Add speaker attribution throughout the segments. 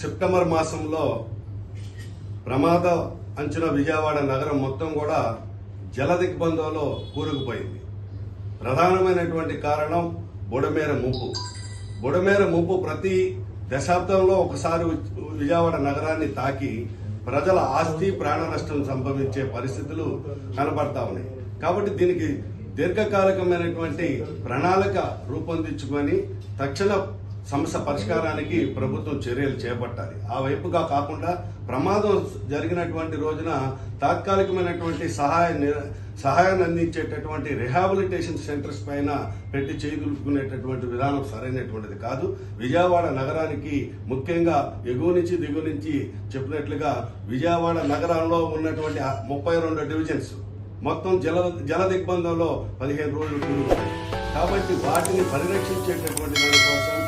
Speaker 1: September మాసంలో ప్రమాద అంచున విజయవాడ నగరం మొత్తం కూడా జల దిగ్బంధంలో కూరుకుపోయింది. ప్రధానమైనటువంటి కారణం బుడమేర ముప్పు బుడమేర ముప్పు ప్రతి దశాబ్దంలో ఒకసారి విజయవాడ నగరాన్ని తాకి ప్రజల ఆస్తి ప్రాణ నష్టం సంభవించే పరిస్థితులు కనబడతా ఉన్నాయి. కాబట్టి దీనికి దీర్ఘకాలికమైనటువంటి ప్రణాళిక రూపొందించుకొని తక్షణ సమస్య పరిష్కారానికి ప్రభుత్వం చర్యలు చేపట్టాలి. ఆ వైపుగా కాకుండా ప్రమాదం జరిగినటువంటి రోజున తాత్కాలికమైనటువంటి సహాయ సహాయాన్ని అందించేటటువంటి రిహాబిలిటేషన్ సెంటర్స్ పైన పెట్టి చేదులుకునేటటువంటి విధానం సరైనటువంటిది కాదు. విజయవాడ నగరానికి ముఖ్యంగా ఎగువ నుంచి దిగువ నుంచి చెప్పినట్లుగా విజయవాడ నగరంలో ఉన్నటువంటి ముప్పై రెండు డివిజన్స్ మొత్తం జల జల దిగ్బంధంలో పదిహేను రోజులు కూడుకున్నాయి. కాబట్టి వాటిని పరిరక్షించేటటువంటి దానికోసం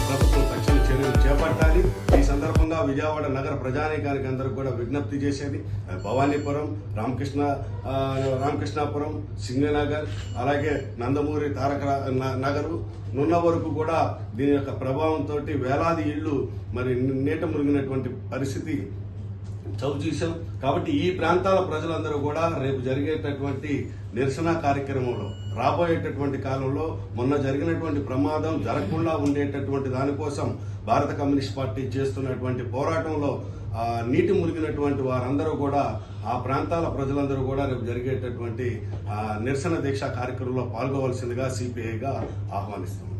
Speaker 1: ప్రభుత్వం తక్షణ చర్యలు చేపట్టాలి. ఈ సందర్భంగా విజయవాడ నగర ప్రజానీకానికి అందరికి కూడా విజ్ఞప్తి చేసేది భవానీపురం రామకృష్ణ రామకృష్ణాపురం సింగనగర్ అలాగే నందమూరి తారక రా- నగరు నున్న వరకు కూడా దీని యొక్క ప్రభావంతో వేలాది ఇళ్ళు మరి నీట మురిగినటువంటి పరిస్థితి చవి చూసాం కాబట్టి ఈ ప్రాంతాల ప్రజలందరూ కూడా రేపు జరిగేటటువంటి నిరసన కార్యక్రమంలో రాబోయేటటువంటి కాలంలో మొన్న జరిగినటువంటి ప్రమాదం జరగకుండా ఉండేటటువంటి దానికోసం భారత కమ్యూనిస్ట్ పార్టీ చేస్తున్నటువంటి పోరాటంలో నీటి మునిగినటువంటి వారందరూ కూడా ఆ ప్రాంతాల ప్రజలందరూ కూడా రేపు జరిగేటటువంటి నిరసన దీక్ష కార్యక్రమంలో పాల్గొవలసిందిగా సిపిఐగా ఆహ్వానిస్తున్నాం.